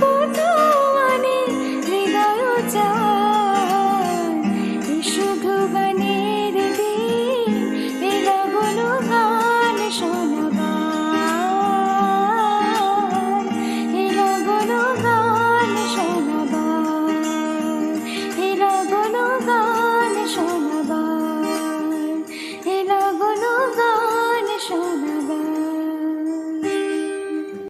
কোথা